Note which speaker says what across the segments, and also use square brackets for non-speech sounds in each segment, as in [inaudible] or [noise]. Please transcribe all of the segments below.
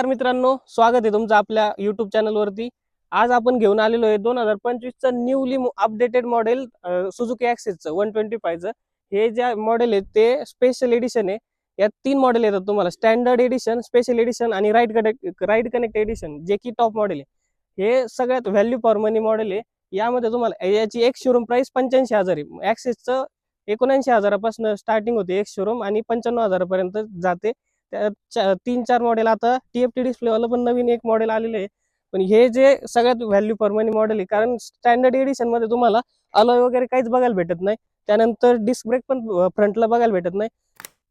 Speaker 1: नमस्कार मित्रांनो स्वागत आहे तुमचं आपल्या युट्यूब चॅनलवरती आज आपण घेऊन आलेलो आहे दोन हजार पंचवीसचं न्यूली अपडेटेड मॉडेल सुझुकी ॲक्सेसचं वन ट्वेंटी फायचं हे जे मॉडेल आहे ते स्पेशल एडिशन आहे. यात तीन मॉडेल येतात तुम्हाला स्टँडर्ड एडिशन स्पेशल एडिशन आणि ride connect ride connect edition जे की टॉप मॉडेल आहे. हे सगळ्यात व्हॅल्यू फॉर मनी मॉडेल आहे. यामध्ये तुम्हाला याची एक शोरूम प्राईस पंच्याऐंशी हजार आहे. ॲक्सेसचं एकोणऐंशी हजारापासून स्टार्टिंग होते एक शोरूम आणि पंच्याण्णव हजारापर्यंत जाते. त्या तीन चार मॉडेल आता टी एफ टी डिस्प्लेवालं पण नवीन एक मॉडेल आलेलं आहे. पण हे जे सगळ्यात व्हॅल्यू फॉर मनी मॉडेल आहे कारण स्टँडर्ड एडिशनमध्ये तुम्हाला अलॉय वगैरे काहीच बघायला भेटत नाही. त्यानंतर डिस्क ब्रेक पण फ्रंटला बघायला भेटत नाही.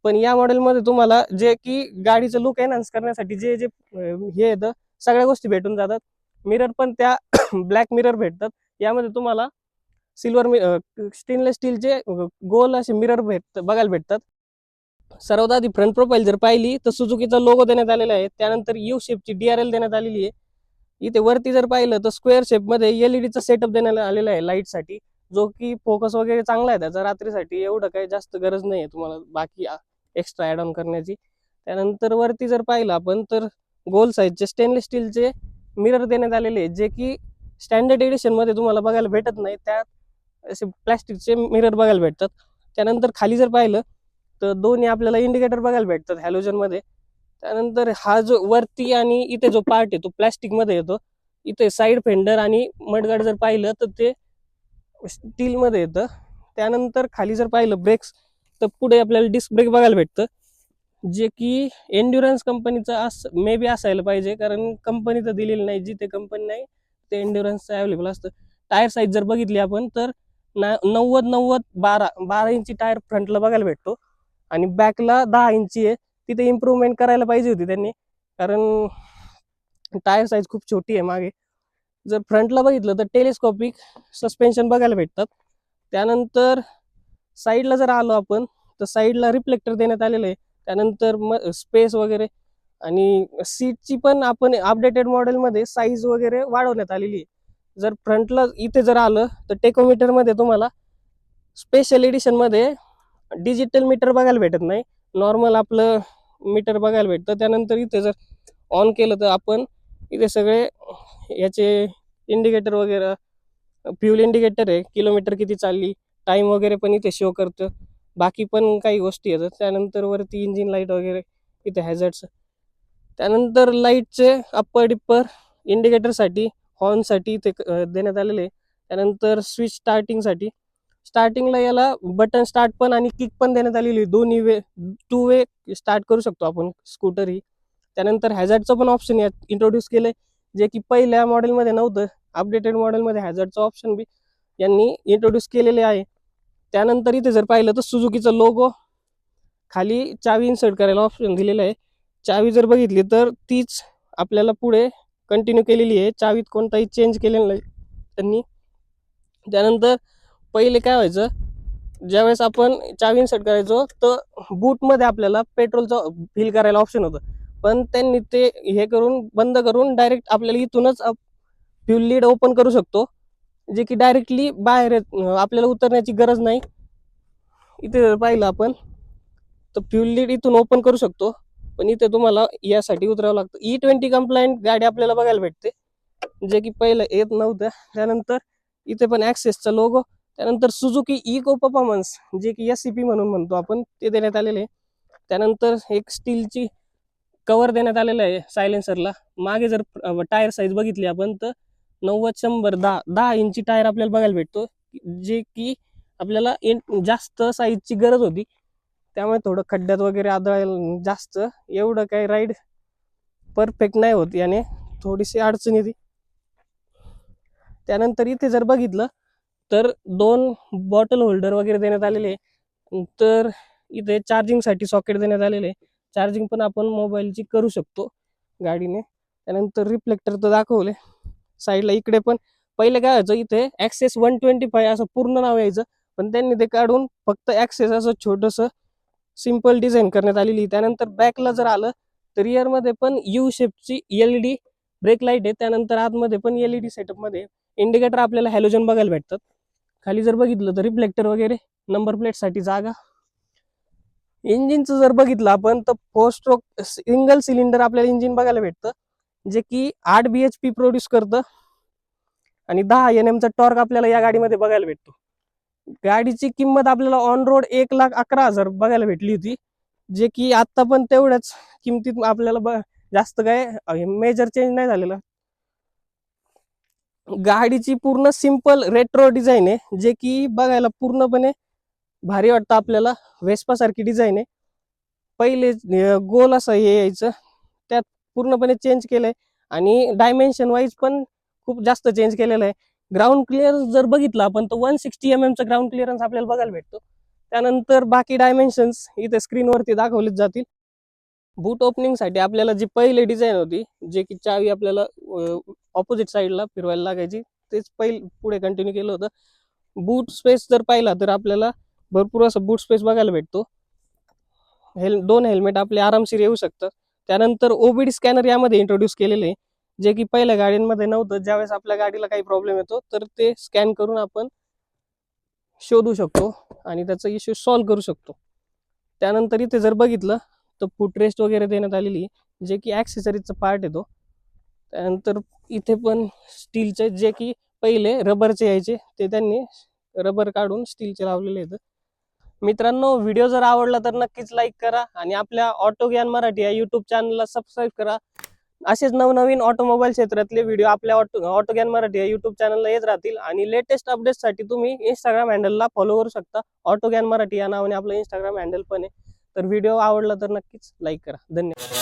Speaker 1: पण या मॉडेलमध्ये तुम्हाला जे की गाडीचं लुक एनहान्स करण्यासाठी जे जे हे येतं सगळ्या गोष्टी भेटून जातात. मिरर पण त्या [coughs] ब्लॅक मिरर भेटतात. यामध्ये तुम्हाला सिल्वर स्टेनलेस स्टीलचे गोल असे मिरर भेट बघायला भेटतात. सर्वात आधी फ्रंट प्रोफाईल जर पाहिली तर सुझुकीचा लोगो देण्यात आलेला आहे. त्यानंतर यू शेपची एल देण्यात आलेली आहे. इथे वरती जर पाहिलं तर स्क्वेअर शेपमध्ये एलईडीचा सेटअप देण्यात आलेला आहे लाईटसाठी जो की फोकस वगैरे चांगला आहे त्याचा रात्रीसाठी एवढं काही जास्त गरज नाही आहे तुम्हाला. बाकी एक्स्ट्रा ॲड ऑन करण्याची. त्यानंतर वरती जर पाहिलं आपण तर गोल साईजचे स्टेनलेस स्टीलचे मिरर देण्यात आलेले आहेत जे की स्टँडर्ड एडिशनमध्ये तुम्हाला बघायला भेटत नाही. त्यात असे प्लॅस्टिकचे मिरर बघायला भेटतात. त्यानंतर खाली जर पाहिलं तर दोन्ही आपल्याला इंडिकेटर बघायला भेटतात हॅलोजनमध्ये. त्यानंतर हा जो वरती आणि इथे जो पार्ट आहे तो प्लॅस्टिकमध्ये येतो. इथे साईड फेंडर आणि मडगार्ड जर पाहिलं तर ते स्टील मध्ये येतं. त्यानंतर खाली जर पाहिलं ब्रेक्स तर पुढे आपल्याला डिस्क ब्रेक बघायला भेटतं. जे की एन्ड्युरन्स कंपनीचं अस मे बी असायला पाहिजे कारण कंपनी तर दिलेली नाही जिथे कंपनी नाही ते एन्ड्युरन्सचं अवेलेबल असतं. टायर साईज जर बघितली आपण तर ना नव्वद नव्वद बारा बारा इंची टायर फ्रंटला बघायला भेटतो. आणि बॅकला दहा इंची आहे. तिथे इम्प्रूव्हमेंट करायला पाहिजे होती त्यांनी. कारण टायर साईज खूप छोटी आहे मागे. जर फ्रंटला बघितलं तर टेलिस्कॉपिक सस्पेन्शन बघायला भेटतात. त्यानंतर साईडला जर आलो आपण तर साईडला रिफ्लेक्टर देण्यात आलेलं आहे. त्यानंतर मग स्पेस वगैरे. आणि सीटची पण आपण अपडेटेड मॉडेलमध्ये साईज वगैरे वाढवण्यात आलेली आहे. जर फ्रंटला इथे जर आलं तर टेकोमीटरमध्ये तुम्हाला स्पेशल एडिशनमध्ये डिजिटल मीटर बघायला भेटत नाही. नॉर्मल आपलं मीटर बघायला भेटतं. त्यानंतर इथे जर ऑन केलं तर आपण इथे सगळे याचे इंडिकेटर वगैरे फ्युल इंडिकेटर आहे. किलोमीटर किती चालली टाईम वगैरे पण इथे शो करतं. बाकी पण काही गोष्टी येतात त्यानंतर वरती इंजिन लाइट वगैरे इथे हॅझर्डचं त्यानंतर लाईटचे अप्पर डिप्पर इंडिकेटरसाठी हॉर्नसाठी इथे क- देण्यात आलेले त्यानंतर स्विच स्टार्टिंगसाठी स्टार्टिंगला याला बटन स्टार्ट पण आणि किक पण देण्यात आलेली आहे. दोन्ही वे टू वे स्टार्ट करू शकतो आपण स्कूटर ही. त्यानंतर हॅझर्डचं पण ऑप्शन यात इंट्रोड्यूस केलंय. जे की पहिल्या मॉडेलमध्ये नव्हतं अपडेटेड मॉडेलमध्ये हॅझर्डचं ऑप्शन बी यांनी इंट्रोड्यूस केलेले आहे. त्यानंतर इथे जर पाहिलं तर सुझुकीचं लोगो खाली चावी इन्सर्ट करायला ऑप्शन दिलेलं आहे. चावी जर बघितली तर तीच आपल्याला पुढे कंटिन्यू केलेली आहे. चावीत कोणताही चेंज केलेला नाही. त्यांनी त्यानंतर पहिले काय व्हायचं ज्यावेळेस आपण चावी इन्सर्ट करायचो तर बूटमध्ये आपल्याला पेट्रोलचं फिल करायला ऑप्शन होतं. पण त्यांनी ते हे करून बंद करून डायरेक्ट आपल्याला इथूनच फ्यूल लीड ओपन करू शकतो जे की डायरेक्टली बाहेर येत- आपल्याला उतरण्याची गरज नाही. इथे जर पाहिलं आपण तर फ्यूल लीड इथून ओपन करू शकतो पण इथे तुम्हाला यासाठी उतरावं लागतं. ई ट्वेंटी कंप्लायंट गाडी आपल्याला बघायला भेटते जे की पहिलं येत नव्हतं. त्यानंतर इथे पण ॲक्सेसचा लोगो त्यानंतर सुझुकी इको परफॉर्मन्स जे की एस सी पी म्हणून म्हणतो आपण ते देण्यात आलेले आहे. त्यानंतर एक स्टीलची कवर देण्यात आलेलं आहे सायलेन्सरला. मागे जर टायर साईज बघितली आपण तर नव्वद शंभर दहा दहा इंची टायर आपल्याला बघायला भेटतो. जे की आपल्याला जास्त साईजची गरज होती. त्यामुळे थोडं खड्ड्यात वगैरे आदळायला जास्त एवढं काही राईड परफेक्ट नाही होत. याने थोडीशी अडचण येते. त्यानंतर इथे जर बघितलं तर दोन बॉटल होल्डर वगैरे देण्यात आलेले तर इथे चार्जिंगसाठी सॉकेट देण्यात आलेले चार्जिंग पण आपण मोबाईलची करू शकतो गाडीने. त्यानंतर रिफ्लेक्टर तर दाखवले. साईडला इकडे पण पहिले काय व्हायचं इथे ॲक्सेस वन ट्वेंटी फाय असं पूर्ण नाव यायचं. पण त्यांनी ते काढून फक्त ॲक्सेस असं छोटंसं सिंपल डिझाईन करण्यात आलेली त्यानंतर बॅकला जर आलं तर इयरमध्ये पण U शेपची L E D brake light आहे. त्यानंतर आतमध्ये पण एल ई डी सेटअपमध्ये इंडिकेटर आपल्याला हॅलोजन बघायला भेटतात. खाली जर बघितलं तर रिफ्लेक्टर वगैरे नंबर प्लेटसाठी जागा. इंजिनचं जर बघितलं आपण तर फोर स्ट्रोक सिंगल सिलेंडर आपल्याला इंजिन बघायला भेटतं. जे की आठ बी एच पी प्रोड्यूस करतं. आणि दहा एन एमचा टॉर्क आपल्याला या गाडीमध्ये बघायला भेटतो. गाडीची किंमत आपल्याला ऑन रोड एक लाख अकरा हजार बघायला भेटली होती. जे की आता पण तेवढ्याच किमतीत आपल्याला ब- जास्त काय मेजर चेंज नाही झालेला. गाडीची पूर्ण सिंपल रेट्रो डिझाईन आहे. जे की बघायला पूर्णपणे भारी वाटतं आपल्याला. वेस्पा सारखी डिझाईन आहे. पहिले गोल असं हे यायचं. त्यात पूर्णपणे चेंज केलंय. आणि डायमेन्शन वाईज पण खूप जास्त चेंज केलेलं आहे. ग्राउंड क्लिअरन्स जर बघितलं आपण तर वन सिक्स्टी एम एमचा ग्राउंड क्लिअरन्स आपल्याला बघायला भेटतो. त्यानंतर बाकी डायमेन्शन्स इथे स्क्रीनवरती दाखवलेच जातील. बूट ओपनिंगसाठी आपल्याला जी पहिली डिझाईन होती जे की चावी आपल्याला ऑपोजिट साईडला फिरवायला लागायची. तेच पहिले पुढे कंटिन्यू केलं होतं. बूट स्पेस जर पाहिला तर आपल्याला भरपूर असं बूट स्पेस बघायला भेटतो. हेल दोन हेल्मेट आपले आरामशीर येऊ शकतात त्यानंतर ओबीडी स्कॅनर यामध्ये इंट्रोड्यूस केलेले आहे. जे की पहिल्या गाड्यांमध्ये नव्हतं. ज्यावेळेस आपल्या गाडीला काही प्रॉब्लेम येतो तर ते स्कॅन करून आपण शोधू शकतो आणि त्याचा इश्यू सॉल्व्ह करू शकतो. त्यानंतर इथे जर बघितलं तर फुटरेस्ट वगैरे देण्यात आलेली जे की ॲक्सेसरीजचा पार्ट येतो. त्यानंतर इथे पण स्टीलचे जे की पहिले रबरचे यायचे ते त्यांनी रबर काढून स्टीलचे लावलेले आहेत. मित्रांनो व्हिडिओ जर आवडला तर नक्कीच लाईक करा आणि आपल्या ऑटो ज्ञान मराठी या युट्यूब चॅनलला सबस्क्राईब करा. असेच नवनवीन ऑटोमोबाईल क्षेत्रातले व्हिडिओ आपल्या ऑटो ऑटो ज्ञान मराठी या युट्यूब चॅनलला येत राहतील. आणि लेटेस्ट अपडेट्ससाठी तुम्ही इंस्टाग्राम हँडलला फॉलो करू शकता. ऑटो ज्ञान मराठी या नावाने आपलं इंस्टाग्राम हँडल पण आहे. तर व्हिडिओ आवडला तर नक्कीच लाईक करा. धन्यवाद.